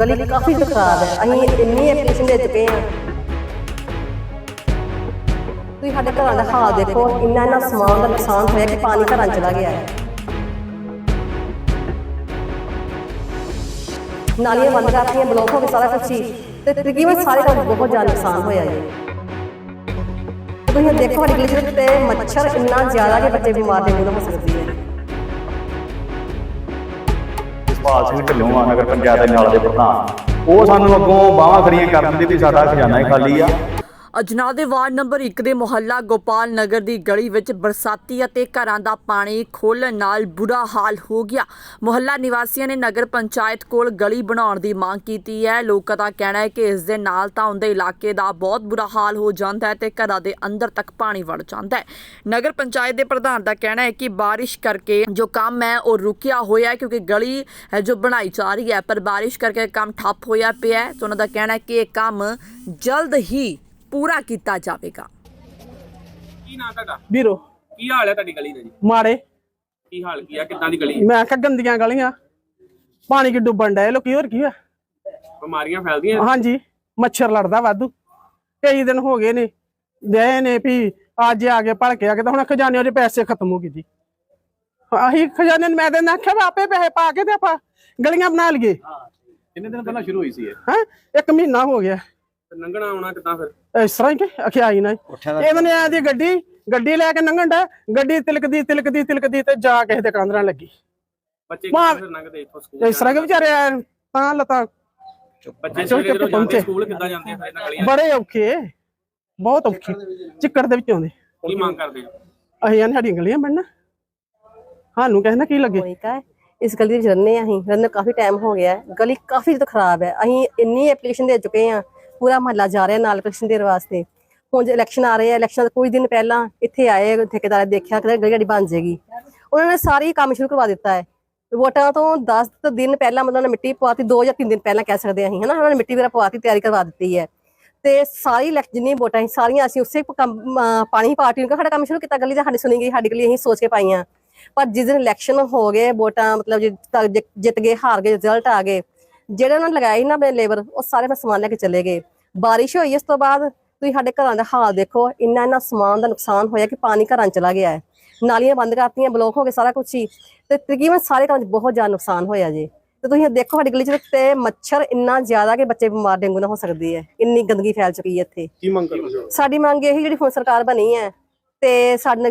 ਗਲੀ ਕਾਫੀ ਖਰਾਬ ਹੈ। ਅਸੀਂ ਇੰਨੀ ਐਪਲੀਕੇਸ਼ਨ ਦੇ ਚੁੱਕੇ ਹਾਂ। ਤੁਸੀਂ ਸਾਡੇ ਘਰਾਂ ਦਾ ਹਾਲ ਦੇਖੋ, ਇੰਨਾ ਇੰਨਾ ਸਮਾਨ ਦਾ ਨੁਕਸਾਨ ਹੋਇਆ ਕਿ ਪਾਣੀ ਘਰਾਂ ਚਲਾ ਗਿਆ ਹੈ। ਨਾਲੀਆਂ ਬੰਦ ਕਰਤੀਆਂ ਬਲੌਕ ਹੋ ਗਏ, ਸਾਰਾ ਕੁਛ ਹੀ। ਤੇ ਤਕਰੀਬਨ ਸਾਰੇ ਘਰਾਂ ਬਹੁਤ ਜ਼ਿਆਦਾ ਨੁਕਸਾਨ ਹੋਇਆ ਜੀ। ਤੁਸੀਂ ਦੇਖੋ ਸਾਡੀ ਗਲੀ ਤੇ ਮੱਛਰ ਇੰਨਾ ਜ਼ਿਆਦਾ ਕਿ ਬੱਚੇ ਬਿਮਾਰ ਦੇ ਹੋ ਸਕਦੀ ਹੈ ਜਸਪਾਲ ਸਿੰਘ ਢਿੱਲੋਂ ਆ ਨਗਰ ਪੰਚਾਇਤ ਦੇ ਨਾਲ ਦੇ ਪ੍ਰਧਾਨ। ਉਹ ਸਾਨੂੰ ਅੱਗੋਂ ਬਾਹਾਂ ਖੜੀਆਂ ਕਰ ਦਿੰਦੇ ਵੀ ਸਾਡਾ ਖਜ਼ਾਨਾ ਹੀ ਖਾਲੀ ਆ। ਅਜਨਾਲ ਦੇ ਵਾਰਡ ਨੰਬਰ 1 ਦੇ ਮੁਹੱਲਾ ਗੋਪਾਲ ਨਗਰ ਦੀ ਗਲੀ ਵਿੱਚ ਬਰਸਾਤੀ ਅਤੇ ਘਰਾਂ ਦਾ ਪਾਣੀ ਖੋਲ੍ਹਣ ਨਾਲ ਬੁਰਾ ਹਾਲ ਹੋ ਗਿਆ। ਮੁਹੱਲਾ ਨਿਵਾਸੀਆਂ ਨੇ ਨਗਰ ਪੰਚਾਇਤ ਕੋਲ ਗਲੀ ਬਣਾਉਣ ਦੀ ਮੰਗ ਕੀਤੀ ਹੈ। ਲੋਕਾਂ ਦਾ ਕਹਿਣਾ ਹੈ ਕਿ ਇਸ ਦੇ ਨਾਲ ਤਾਂ ਉਹਦੇ ਇਲਾਕੇ ਦਾ ਬਹੁਤ ਬੁਰਾ ਹਾਲ ਹੋ ਜਾਂਦਾ ਹੈ ਤੇ ਘਰਾਂ ਦੇ ਅੰਦਰ ਤੱਕ ਪਾਣੀ ਵੜ ਜਾਂਦਾ ਹੈ। ਨਗਰ ਪੰਚਾਇਤ ਦੇ ਪ੍ਰਧਾਨ ਦਾ ਕਹਿਣਾ ਹੈ ਕਿ ਬਾਰਿਸ਼ ਕਰਕੇ ਜੋ ਕੰਮ ਹੈ ਉਹ ਰੁਕਿਆ ਹੋਇਆ ਹੈ ਕਿਉਂਕਿ ਗਲੀ ਹੈ ਜੋ ਬਣਾਈ ਜਾ ਰਹੀ ਹੈ, ਪਰ ਬਾਰਿਸ਼ ਕਰਕੇ ਕੰਮ ਠੱਪ ਹੋਇਆ ਪਿਆ ਹੈ ਤੇ ਉਹਨਾਂ ਦਾ ਕਹਿਣਾ ਹੈ ਕਿ ਇਹ ਕੰਮ ਜਲਦ ਹੀ ਪੂਰਾ ਕੀਤਾ ਜਾਵੇਗਾ। ਕੀ ਨਾਂ ਤੁਹਾਡਾ? ਵੀਰੋ। ਕੀ ਹਾਲ ਹੈ ਤੁਹਾਡੀ ਗਲੀ ਦਾ ਜੀ? ਮਾੜੇ। ਕੀ ਹਾਲ ਕੀ ਆ? ਕਿੱਦਾਂ ਦੀ ਗਲੀ? ਹੈ? ਮੈਂ ਕਿਹਾ ਗੰਦੀਆਂ ਗਲੀਆਂ। ਪਾਣੀ ਕਿ ਡੁੱਬਣ ਡਏ ਲੋਕੀ ਹੋਰ ਕੀ ਆ? ਬਿਮਾਰੀਆਂ ਫੈਲਦੀਆਂ? ਹਾਂਜੀ ਮੱਛਰ ਲੜਦਾ ਵਾਧੂ। ਕਈ ਦਿਨ ਹੋ ਗਏ ਨੇ ਦੇ ਨੇ ਵੀ ਅੱਜ ਆ ਕੇ ਭਲਕੇ ਆ ਕੇ ਤਾਂ ਹੁਣ ਖਜ਼ਾਨੇ ਦੇ ਪੈਸੇ ਖਤਮ ਹੋ ਗਏ ਜੀ। ਆਹੀ ਖਜ਼ਾਨੇ ਨੂੰ ਮੈਂ ਤੇ ਆਖਿਆ ਵੀ ਆਪੇ ਪੈਸੇ ਪਾ ਕੇ ਤੇ ਆਪਾਂ ਗਲੀਆਂ ਬਣਾ ਲਈਏ। ਕਿੰਨੇ ਦਿਨ ਪਹਿਲਾਂ ਸ਼ੁਰੂ ਹੋਈ ਸੀ ਇਹ? ਹੈ ਇੱਕ ਮਹੀਨਾ ਹੋ ਗਿਆ। ਲੰਘਣਾ ਆਉਣਾ ਕਿੱਦਾਂ ਫਿਰ? ਇਸ ਤਰ੍ਹਾਂ ਹੀ ਕਿ ਅਖਿਆ ਹੀ ਨਾ ਇਹਨਾਂ ਨੇ ਆਦੀ ਗੱਡੀ ਗੱਡੀ ਲੈ ਕੇ ਲੰਘਣ ਦਾ ਗੱਡੀ ਤਿਲਕਦੀ ਤਿਲਕਦੀ ਤਿਲਕਦੀ ਤੇ ਜਾ ਕਿਸੇ ਦੇ ਕਾਂਦਰਾਂ ਲੱਗੀ। ਬੱਚੇ ਮਾਂ- ਕਿੱਦਾਂ ਫਿਰ ਲੰਘਦੇ ਇੱਥੋਂ ਸਕੂਲ ਇਸ ਤਰ੍ਹਾਂ ਕਿ ਵਿਚਾਰੇ ਐਨ ਤਾਂ ਲਤਾ ਬੱਚੇ ਚੁੱਕ ਸਵੇਰੇ ਕੇ ਜਦੋਂ ਜਾਂਦੇ ਪਹੁੰਚੇ। ਸਕੂਲ ਕਿੱਦਾਂ ਜਾਂਦੇ ਆ ਫਿਰ ਇਹਨਾਂ ਗਲੀਆਂ 'ਚ? ਬੜੇ ਔਖੇ ਬਹੁਤ ਔਖੇ। ਚਿੱਕੜ ਦੇ ਵਿੱਚ ਆਉਂਦੇ ਕੀ ਮੰਗ ਕਰਦੇ ਹੋ? ਅਸੀਂ ਆਂ ਸਾਡੀਆਂ ਗਲੀਆਂ ਬਣਨਾ। ਸਾਨੂੰ ਕਹਿਣਾ ਕੀ ਲੱਗੇ। ਇਸ ਗਲੀ ਵਿੱਚ ਰਹਿੰਦੇ ਹਾਂ ਅਸੀਂ। ਰਹਿੰਦੇ ਕਾਫੀ ਟਾਈਮ ਹੋ ਗਿਆ ਹੈ। ਗਲੀ ਕਾਫੀ ਜ਼ਿਆਦਾ ਖਰਾਬ ਹੈ। ਅਸੀਂ ਇੰਨੀ ਐਪਲੀਕੇਸ਼ਨ ਦੇ ਚੁੱਕੇ ਹਾਂ। ਪੂਰਾ ਮਹੱਲਾ ਜਾ ਰਿਹਾ ਨਾਲ ਇਲੈਕਸ਼ਨ ਦੇ ਵਾਸਤੇ। ਹੁਣ ਜੇ ਇਲੈਕਸ਼ਨ ਆ ਰਹੇ ਆ ਇਲੈਕਸ਼ਨ ਕੁਝ ਦਿਨ ਪਹਿਲਾਂ ਇੱਥੇ ਆਏ ਠੇਕੇਦਾਰ ਦੇਖਿਆ ਕਿ ਗਲੀ ਗੜੀ ਬਣ ਜਾਏਗੀ ਉਹਨਾਂ ਨੇ ਸਾਰੀ ਕੰਮ ਸ਼ੁਰੂ ਕਰਵਾ ਦਿੱਤਾ ਹੈ। ਵੋਟਾਂ ਤੋਂ 10 ਦਿਨ ਪਹਿਲਾਂ ਮਤਲਬ ਉਹਨਾਂ ਨੇ ਮਿੱਟੀ ਪਵਾਤੀ 2 ਜਾਂ 3 ਦਿਨ ਪਹਿਲਾਂ ਕਹਿ ਸਕਦੇ ਹਾਂ ਅਸੀਂ, ਹਨਾ? ਉਹਨਾਂ ਨੇ ਮਿੱਟੀ ਵਗੈਰਾ ਪਵਾਤੀ, ਤਿਆਰੀ ਕਰਵਾ ਦਿੱਤੀ ਹੈ। ਤੇ ਸਾਰੀ ਇਲੈਕਸ਼ਨ ਜਿੰਨੀ ਵੋਟਾਂ ਸੀ, ਸਾਰੀਆਂ ਅਸੀਂ ਉਸੇ ਕੰਮ ਪਾਣੀ ਪਾਰਟੀ ਨੂੰ ਸਾਡਾ ਕੰਮ ਸ਼ੁਰੂ ਕੀਤਾ, ਗਲੀ ਦਾ ਸਾਡੀ ਸੁਣੀ ਗਈ, ਸਾਡੀ ਗਲੀ ਅਸੀਂ ਸੋਚ ਕੇ ਪਾਈਆਂ। ਪਰ ਜਿਸ ਦਿਨ ਇਲੈਕਸ਼ਨ ਹੋ ਗਏ, ਵੋਟਾਂ ਮਤਲਬ ਜਿੱਤ ਗਏ, ਹਾਰ ਗਏ ਰਿਜ਼ਲਟ ਆ ਗਏ ਜਿਹੜੇ ਉਹਨਾਂ ਨੇ ਲਗਾਏ ਸੀ ਨਾ ਆਪਣੇ ਲੇਬਰ ਉਹ ਸਾਰੇ ਮੈਂ ਸਮਾਨ ਲੈ ਕੇ ਚਲੇ ਗਏ। ਬਾਰਿਸ਼ ਹੋਈ ਇਸ ਤੋਂ ਬਾਅਦ ਤੁਸੀਂ ਸਾਡੇ ਘਰਾਂ ਦਾ ਹਾਲ ਦੇਖੋ ਇੰਨਾ ਇੰਨਾ ਸਮਾਨ ਦਾ ਨੁਕਸਾਨ ਹੋਇਆ ਕਿ ਪਾਣੀ ਘਰਾਂ 'ਚ ਚਲਾ ਗਿਆ ਹੈ। ਨਾਲੀਆਂ ਬੰਦ ਕਰਤੀਆਂ ਬਲੌਕ ਹੋ ਗਏ ਸਾਰਾ ਕੁਝ ਹੀ। ਤੇ ਤਕਰੀਬਨ ਸਾਰੇ ਘਰਾਂ 'ਚ ਬਹੁਤ ਜ਼ਿਆਦਾ ਨੁਕਸਾਨ ਹੋਇਆ ਜੀ। ਤੇ ਤੁਸੀਂ ਦੇਖੋ ਸਾਡੀ ਗਲੀ 'ਚ ਤੇ ਮੱਛਰ ਇੰਨਾ ਜ਼ਿਆਦਾ ਕਿ ਬੱਚੇ ਬਿਮਾਰ ਡੇਂਗੂ ਨਾਲ ਹੋ ਸਕਦੀ ਹੈ। ਇੰਨੀ ਗੰਦਗੀ ਫੈਲ ਚੁੱਕੀ ਹੈ ਇੱਥੇ। ਕੀ ਮੰਗ ਕਰਦੇ ਹੋ? ਸਾਡੀ ਮੰਗ ਇਹ ਜਿਹੜੀ ਹੁਣ ਸਰਕਾਰ ਬਣੀ ਹੈ ਤੇ ਸਾਡੇ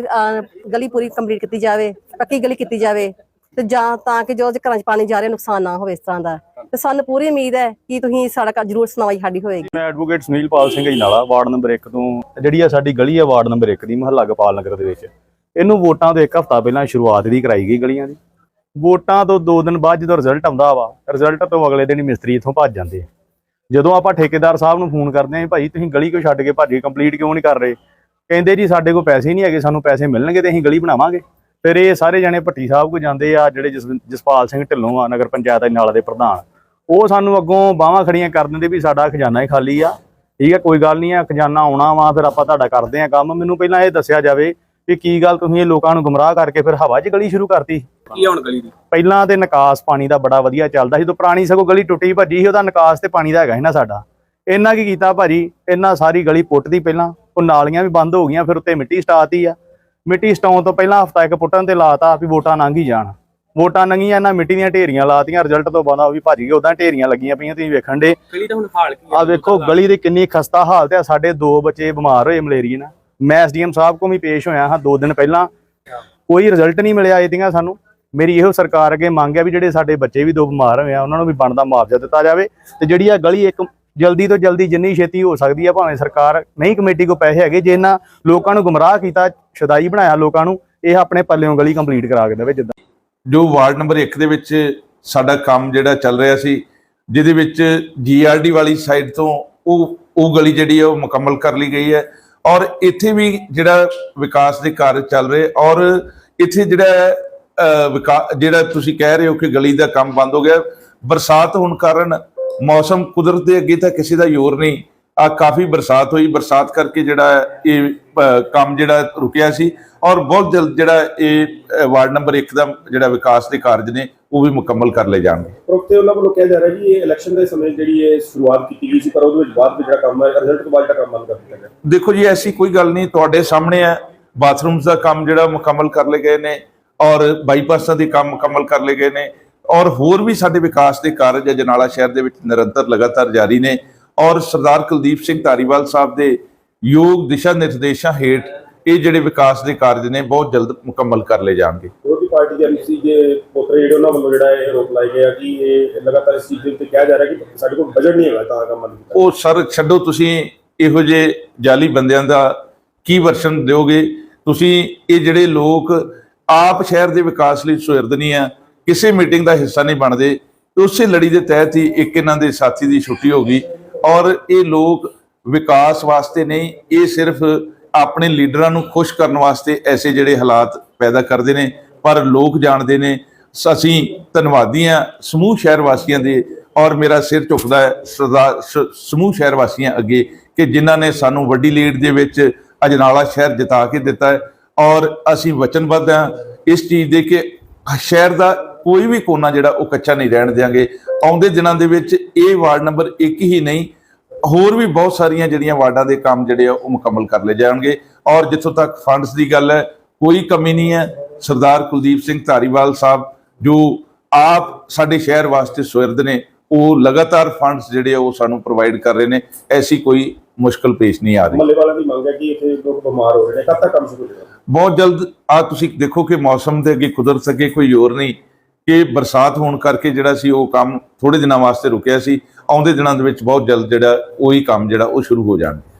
ਗਲੀ ਪੂਰੀ ਕੰਪਲੀਟ ਕੀਤੀ ਜਾਵੇ ਪੱਕੀ ਗਲੀ ਕੀਤੀ ਜਾਵੇ ਤੇ ਜਾਂ ਤਾਂ ਕਿ ਜੋ ਘਰਾਂ 'ਚ ਪਾਣੀ ਜਾ ਰਿਹਾ ਨੁਕਸਾਨ ਨਾ ਹੋਵੇ ਇਸ ਤਰ੍ਹਾਂ ਦਾ। ਤੇ ਸਾਨੂੰ ਪੂਰੀ ਉਮੀਦ ਹੈ ਕਿ ਤੁਸੀਂ ਸਾਡਾ ਜ਼ਰੂਰ ਸੁਣਵਾਈ ਸਾਡੀ ਹੋਏਗੀ। ਮੈਂ ਐਡਵੋਕੇਟ ਸੁਨੀਲ ਸਿੰਘ ਨਾਲਾ ਵਾਰਡ ਨੰਬਰ 1 ਤੋਂ। ਜਿਹੜੀ ਆ ਸਾਡੀ ਗਲੀ ਆ ਵਾਰਡ ਨੰਬਰ 1 ਦੀ, ਮਹੱਲਾ ਗੋਪਾਲ ਨਗਰ ਦੇ ਵਿੱਚ। ਇਹਨੂੰ ਵੋਟਾਂ ਤੋਂ ਇੱਕ ਹਫ਼ਤਾ ਪਹਿਲਾਂ ਸ਼ੁਰੂਆਤ ਦੀ ਕਰਾਈ ਗਈ ਗਲੀਆਂ ਦੀ। ਵੋਟਾਂ ਤੋਂ 2 ਦਿਨ ਬਾਅਦ ਜਦੋਂ ਰਿਜ਼ਲਟ ਆਉਂਦਾ ਵਾ ਰਿਜ਼ਲਟ ਤੋਂ ਅਗਲੇ ਦਿਨ ਹੀ ਮਿਸਤਰੀ ਇੱਥੋਂ ਭੱਜ ਜਾਂਦੇ ਆ। ਜਦੋਂ ਆਪਾਂ ਠੇਕੇਦਾਰ ਸਾਹਿਬ ਨੂੰ ਫੋਨ ਕਰਦੇ ਆਂ ਭਾਈ, ਤੁਸੀਂ ਗਲੀ ਕਿਉਂ ਛੱਡ ਕੇ ਭੱਜ ਗਏ? ਕੰਪਲੀਟ ਕਿਉਂ ਨਹੀਂ ਕਰ ਰਹੇ? ਕਹਿੰਦੇ ਜੀ, ਸਾਡੇ ਕੋਲ ਪੈਸੇ ਨਹੀਂ ਹੈਗੇ, ਸਾਨੂੰ ਪੈਸੇ ਮਿਲਣਗੇ ਤੇ ਅਸੀਂ ਗਲੀ ਬਣਾਵਾਂਗੇ। ਫਿਰ ਇਹ ਸਾਰੇ ਜਣੇ ਭੱਟੀ ਸਾਹਿਬ ਕੋ ਜਾਂਦੇ ਆ, ਜਿਹੜੇ ਜਸਪਾਲ ਸਿੰਘ ਢਿੱਲੋਂ ਆ, ਨਗਰ ਪੰਚਾਇਤ ਦੇ ਨਾਲ ਦੇ ਪ੍ਰਧਾਨ। ਉਹ ਸਾਨੂੰ ਅੱਗੋਂ ਬਾਹਾਂ ਖੜੀਆਂ ਕਰ ਦਿੰਦੇ ਵੀ ਸਾਡਾ ਖਜ਼ਾਨਾ ਹੀ ਖਾਲੀ ਆ। ਠੀਕ ਹੈ ਕੋਈ ਗੱਲ ਨਹੀਂ ਆ ਖਜ਼ਾਨਾ ਆਉਣਾ ਵਾ ਫਿਰ ਆਪਾਂ ਤੁਹਾਡਾ ਕਰਦੇ ਆ ਕੰਮ। ਮੈਨੂੰ ਪਹਿਲਾਂ ਇਹ ਦੱਸਿਆ ਜਾਵੇ ਕਿ ਕੀ ਗੱਲ ਤੁਸੀਂ ਇਹ ਲੋਕਾਂ ਨੂੰ ਗੁੰਮਰਾਹ ਕਰਕੇ ਫਿਰ ਹਵਾ 'ਚ ਗਲੀ ਸ਼ੁਰੂ ਕਰਤੀ। ਕੀ ਹੁਣ ਗਲੀ ਦੀ? ਪਹਿਲਾਂ ਤੇ ਨਿਕਾਸ ਪਾਣੀ ਦਾ ਬੜਾ ਵਧੀਆ ਚੱਲਦਾ ਸੀ ਤੋਂ ਪੁਰਾਣੀ ਸਗੋਂ ਗਲੀ ਟੁੱਟੀ ਭੱਜੀ ਸੀ ਉਹਦਾ ਨਿਕਾਸ ਤੇ ਪਾਣੀ ਦਾ ਹੈਗਾ ਸੀ ਨਾ ਸਾਡਾ। ਇਹਨਾਂ ਕੀ ਕੀਤਾ ਭਾਜੀ ਇਹਨਾਂ ਸਾਰੀ ਗਲੀ ਪੁੱਟਦੀ ਪਹਿਲਾਂ। ਉਹ ਨਾਲੀਆਂ ਵੀ ਬੰਦ ਹੋ ਗਈਆਂ ਫਿਰ ਉੱਤੇ ਮਿੱਟੀ ਸਟਾਤੀ ਆ। ਮਿੱਟੀ ਸਟਾਉਣ ਤੋਂ ਪਹਿਲਾਂ ਹਫਤਾ ਇੱਕ ਪੁੱਟਣ ਤੇ ਲਾਤਾ ਵੀ ਵੋਟਾਂ ਲੰਘ ਹੀ ਜਾਣ। ਵੋਟਾਂ ਲੰਘੀਆਂ ਇਹਨਾਂ ਮਿੱਟੀ ਦੀਆਂ ਢੇਰੀਆਂ ਲਾਤੀਆਂ ਰਿਜ਼ਲਟ ਤੋਂ ਬਾਅਦ ਉਹ ਵੀ ਭੱਜ ਗਏ ਉਦਾਂ ਢੇਰੀਆਂ ਲੱਗੀਆਂ ਪਈਆਂ ਤੁਸੀਂ ਵੇਖਣ ਦੇ। ਗਲੀ ਦਾ ਹੁਣ ਹਾਲ ਕੀ ਆ? ਵੇਖੋ ਗਲੀ ਦੀ ਕਿੰਨੀ ਖਸਤਾ ਹਾਲਤ ਹੈ ਸਾਡੇ ਦੋ ਬੱਚੇ ਬਿਮਾਰ ਹੋਏ ਮਲੇਰੀਆ ਨਾਲ। ਮੈਂ ਐਸਡੀਐਮ ਸਾਹਿਬ ਕੋਲ ਵੀ ਪੇਸ਼ ਹੋਇਆ ਹਾਂ ਦੋ ਦਿਨ ਪਹਿਲਾਂ। ਕੋਈ ਰਿਜ਼ਲਟ ਨਹੀਂ ਮਿਲਿਆ ਇਹਦੀਆਂ ਸਾਨੂੰ। ਮੇਰੀ ਇਹੋ ਸਰਕਾਰ ਅੱਗੇ ਮੰਗ ਹੈ ਵੀ ਜਿਹੜੇ ਸਾਡੇ ਬੱਚੇ ਵੀ ਦੋ ਬਿਮਾਰ ਹੋਏ ਆ ਉਹਨਾਂ ਨੂੰ ਵੀ ਬਣਦਾ ਮੁਆਵਜ਼ਾ ਦਿੱਤਾ ਜਾਵੇ। ਤੇ ਜਿਹੜੀ ਆ ਗਲੀ ਇੱਕ ਜਲਦੀ ਤੋਂ ਜਲਦੀ ਜਿੰਨੀ ਛੇਤੀ ਹੋ ਸਕਦੀ ਆ ਭਾਵੇਂ ਸਰਕਾਰ ਨਹੀਂ ਕਮੇਟੀ ਕੋ ਪੈਸੇ ਹੈਗੇ ਜੇ ਇਹਨਾਂ ਲੋਕਾਂ ਨੂੰ ਗੁੰਮਰਾਹ ਕੀਤਾ ਸ਼ਦਾਈ ਬਣਾਇਆ ਲੋਕਾਂ ਨੂੰ ਇਹ ਆਪਣੇ ਪੱਲਿਓਂ ਗਲੀ ਕੰਪਲੀਟ ਕਰਾ ਕੇ ਦੇਵੇ ਜਿੱਦਾਂ। ਜੋ ਵਾਰਡ ਨੰਬਰ 1 ਦੇ ਵਿੱਚ ਸਾਡਾ ਕੰਮ ਜਿਹੜਾ ਚੱਲ ਰਿਹਾ ਸੀ ਜਿਹਦੇ ਵਿੱਚ ਜੀਆਰਡੀ ਵਾਲੀ ਸਾਈਡ ਤੋਂ ਉਹ ਉਹ ਗਲੀ ਜਿਹੜੀ ਹੈ ਉਹ ਮੁਕੰਮਲ ਕਰ ਲਈ ਗਈ ਹੈ ਔਰ ਇੱਥੇ ਵੀ ਜਿਹੜਾ ਵਿਕਾਸ ਦੇ ਕਾਰਜ ਚੱਲ ਰਹੇ ਔਰ ਇੱਥੇ ਜਿਹੜਾ ਅਹ, ਵਿਕਾ ਜਿਹੜਾ ਤੁਸੀਂ ਕਹਿ ਰਹੇ ਹੋ ਕਿ ਗਲੀ ਦਾ ਕੰਮ ਬੰਦ ਹੋ ਗਿਆ ਬਰਸਾਤ ਹੋਣ ਕਾਰਨ ਮੌਸਮ ਕੁਦਰਤ ਦੇ ਅੱਗੇ ਤਾਂ ਕਿਸੇ ਦਾ ਜ਼ੋਰ ਨਹੀਂ ਆ ਕਾਫੀ ਬਰਸਾਤ ਹੋਈ। ਬਰਸਾਤ ਕਰਕੇ ਜਿਹੜਾ ਇਹ ਕੰਮ ਜਿਹੜਾ ਰੁਕਿਆ ਸੀ ਔਰ ਬਹੁਤ ਜਲਦ ਜਿਹੜਾ ਇਹ ਵਾਰਡ ਨੰਬਰ 1 ਦਾ ਜਿਹੜਾ ਵਿਕਾਸ ਦੇ ਕਾਰਜ ਨੇ ਉਹ ਵੀ ਮੁਕੰਮਲ ਕਰ ਲਏ ਜਾਣਗੇ। ਪ੍ਰੋਕਤੇ ਉਹਨਾਂ ਵੱਲੋਂ ਕਿਹਾ ਜਾ ਰਿਹਾ ਜੀ ਇਹ ਇਲੈਕਸ਼ਨ ਦੇ ਸਮੇਂ ਜਿਹੜੀ ਇਹ ਸ਼ੁਰੂਆਤ ਕੀਤੀ ਗਈ ਸੀ ਪਰ ਉਹਦੇ ਵਿੱਚ ਬਾਅਦ ਵਿੱਚ ਜਿਹੜਾ ਕੰਮ ਹੈ ਰਿਜ਼ਲਟ ਤੋਂ ਬਾਅਦ ਜਿਹੜਾ ਕੰਮ ਬੰਦ ਕਰ ਦਿੱਤਾ ਗਿਆ। ਦੇਖੋ ਜੀ ਐਸੀ ਕੋਈ ਗੱਲ ਨਹੀਂ ਤੁਹਾਡੇ ਸਾਹਮਣੇ ਹੈ। ਬਾਥਰੂਮਸ ਦਾ ਕੰਮ ਜਿਹੜਾ ਮੁਕੰਮਲ ਕਰ ਲਏ ਗਏ ਨੇ ਔਰ ਬਾਈਪਾਸਾਂ ਦੇ ਕੰਮ ਮੁਕੰਮਲ ਕਰ ਲਏ ਗਏ ਨੇ ਔਰ ਹੋਰ ਵੀ ਸਾਡੇ ਵਿਕਾਸ ਦੇ ਕਾਰਜ ਅਜਨਾਲਾ ਸ਼ਹਿਰ ਦੇ ਵਿੱਚ ਨਿਰੰਤਰ ਲਗਾਤਾਰ ਜਾਰੀ ਨੇ। ਔਰ ਸਰਦਾਰ ਕੁਲਦੀਪ ਸਿੰਘ ਧਾਰੀਵਾਲ ਸਾਹਿਬ ਦੇ ਯੋਗ ਦਿਸ਼ਾ ਨਿਰਦੇਸ਼ਾਂ ਹੇਠ ਇਹ ਜਿਹੜੇ ਵਿਕਾਸ ਦੇ ਕਾਰਜ ਨੇ ਬਹੁਤ ਜਲਦ ਮੁਕੰਮਲ ਕਰ ਲਏ ਜਾਣਗੇ। ਵਿਰੋਧੀ ਪਾਰਟੀ ਦੇ ਐਮਸੀ ਜੇ ਪੋਤਰੇ ਜਿਹੜੇ ਉਹਨਾਂ ਵੱਲੋਂ ਜਿਹੜਾ ਇਹ ਆਰੋਪ ਲਾਏ ਗਏ ਆ ਕਿ ਇਹ ਲਗਾਤਾਰ ਇਸ ਚੀਜ਼ ਦੇ ਉੱਤੇ ਕਿਹਾ ਜਾ ਰਿਹਾ ਕਿ ਸਾਡੇ ਕੋਲ ਬਜਟ ਨਹੀਂ ਹੈਗਾ ਤਾਂ ਕੰਮ ਕੀਤਾ। ਉਹ ਸਰ ਛੱਡੋ ਤੁਸੀਂ ਇਹੋ ਜਿਹੇ ਜਾਲੀ ਬੰਦਿਆਂ ਦਾ ਕੀ ਵਰਸ਼ਨ ਦਿਓਗੇ? ਤੁਸੀਂ ਇਹ ਜਿਹੜੇ ਲੋਕ ਆਪ ਸ਼ਹਿਰ ਦੇ ਵਿਕਾਸ ਲਈ ਸੁਹਿਰਦ ਨਹੀਂ ਆ ਕਿਸੇ ਮੀਟਿੰਗ ਦਾ ਹਿੱਸਾ ਨਹੀਂ ਬਣਦੇ ਉਸੇ ਲੜੀ ਦੇ ਤਹਿਤ ਹੀ ਇੱਕ ਇਹਨਾਂ ਦੇ ਸਾਥੀ ਦੀ ਛੁੱਟੀ ਹੋ ਗਈ। ਔਰ ਇਹ ਲੋਕ ਵਿਕਾਸ ਵਾਸਤੇ ਨਹੀਂ, ਇਹ ਸਿਰਫ ਆਪਣੇ ਲੀਡਰਾਂ ਨੂੰ ਖੁਸ਼ ਕਰਨ ਵਾਸਤੇ ਐਸੇ ਜਿਹੜੇ ਹਾਲਾਤ ਪੈਦਾ ਕਰਦੇ ਨੇ, ਪਰ ਲੋਕ ਜਾਣਦੇ ਨੇ, ਅਸੀਂ ਧੰਨਵਾਦੀ ਹਾਂ ਸਮੂਹ ਸ਼ਹਿਰ ਵਾਸੀਆਂ ਦੇ ਔਰ ਮੇਰਾ ਸਿਰ ਝੁਕਦਾ ਹੈ ਸਰਦਾਰ ਸਮੂਹ ਸ਼ਹਿਰ ਵਾਸੀਆਂ ਅੱਗੇ ਕਿ ਜਿਨ੍ਹਾਂ ਨੇ ਸਾਨੂੰ ਵੱਡੀ ਲੀਡ ਦੇ ਵਿੱਚ ਅਜਨਾਲਾ ਸ਼ਹਿਰ ਜਿਤਾ ਕੇ ਦਿੱਤਾ ਹੈ ਔਰ ਅਸੀਂ ਵਚਨਬੱਧ ਹਾਂ ਇਸ ਚੀਜ਼ ਦੇ ਕਿ ਸ਼ਹਿਰ ਦਾ ਕੋਈ ਵੀ ਕੋਨਾ ਜਿਹੜਾ ਉਹ ਕੱਚਾ ਨਹੀਂ ਰਹਿਣ ਦਿਆਂਗੇ। ਆਉਂਦੇ ਦਿਨਾਂ ਦੇ ਵਿੱਚ ਇਹ ਵਾਰਡ ਨੰਬਰ 1 ਹੀ ਨਹੀਂ ਹੋਰ ਵੀ ਬਹੁਤ ਸਾਰੀਆਂ ਜਿਹੜੀਆਂ ਵਾਰਡਾਂ ਦੇ ਕੰਮ ਜਿਹੜੇ ਆ ਉਹ ਮੁਕੰਮਲ ਕਰ ਲਏ ਜਾਣਗੇ। ਔਰ ਜਿੱਥੋਂ ਤੱਕ ਫੰਡਸ ਦੀ ਗੱਲ ਹੈ ਕੋਈ ਕਮੀ ਨਹੀਂ ਹੈ। ਸਰਦਾਰ ਕੁਲਦੀਪ ਸਿੰਘ ਧਾਰੀਵਾਲ ਸਾਹਿਬ ਜੋ ਆਪ ਸਾਡੇ ਸ਼ਹਿਰ ਵਾਸਤੇ ਸੁਹਿਰਦ ਨੇ ਉਹ ਲਗਾਤਾਰ ਫੰਡਸ ਜਿਹੜੇ ਆ ਉਹ ਸਾਨੂੰ ਪ੍ਰੋਵਾਈਡ ਕਰ ਰਹੇ ਨੇ। ਐਸੀ ਕੋਈ ਮੁਸ਼ਕਲ ਪੇਸ਼ ਨਹੀਂ ਆ ਰਹੀ। ਮੱਲੇ ਵਾਲਿਆਂ ਦੀ ਮੰਗ ਹੈ ਕਿ ਇੱਥੇ ਲੋਕ ਬਿਮਾਰ ਹੋ ਰਹੇ ਨੇ ਕਦ ਤੱਕ ਕੰਮ ਸ਼ੁਰੂ ਹੋ ਜਾਏਗਾ? ਬਹੁਤ ਜਲਦ ਆ ਤੁਸੀਂ ਦੇਖੋ ਕਿ ਮੌਸਮ ਦੇ ਅੱਗੇ ਕੁਦਰਤ ਅੱਗੇ ਕੋਈ ਜ਼ੋਰ ਨਹੀਂ। ਕਿ ਬਰਸਾਤ ਹੋਣ ਕਰਕੇ ਜਿਹੜਾ ਸੀ ਉਹ ਕੰਮ ਥੋੜੇ ਦਿਨਾਂ ਵਾਸਤੇ ਰੁਕਿਆ ਸੀ, ਆਉਂਦੇ ਦਿਨਾਂ ਦੇ ਵਿੱਚ ਬਹੁਤ ਜਲਦ ਜਿਹੜਾ ਉਹੀ ਕੰਮ ਜਿਹੜਾ ਉਹ ਸ਼ੁਰੂ ਹੋ ਜਾਣਗੇ।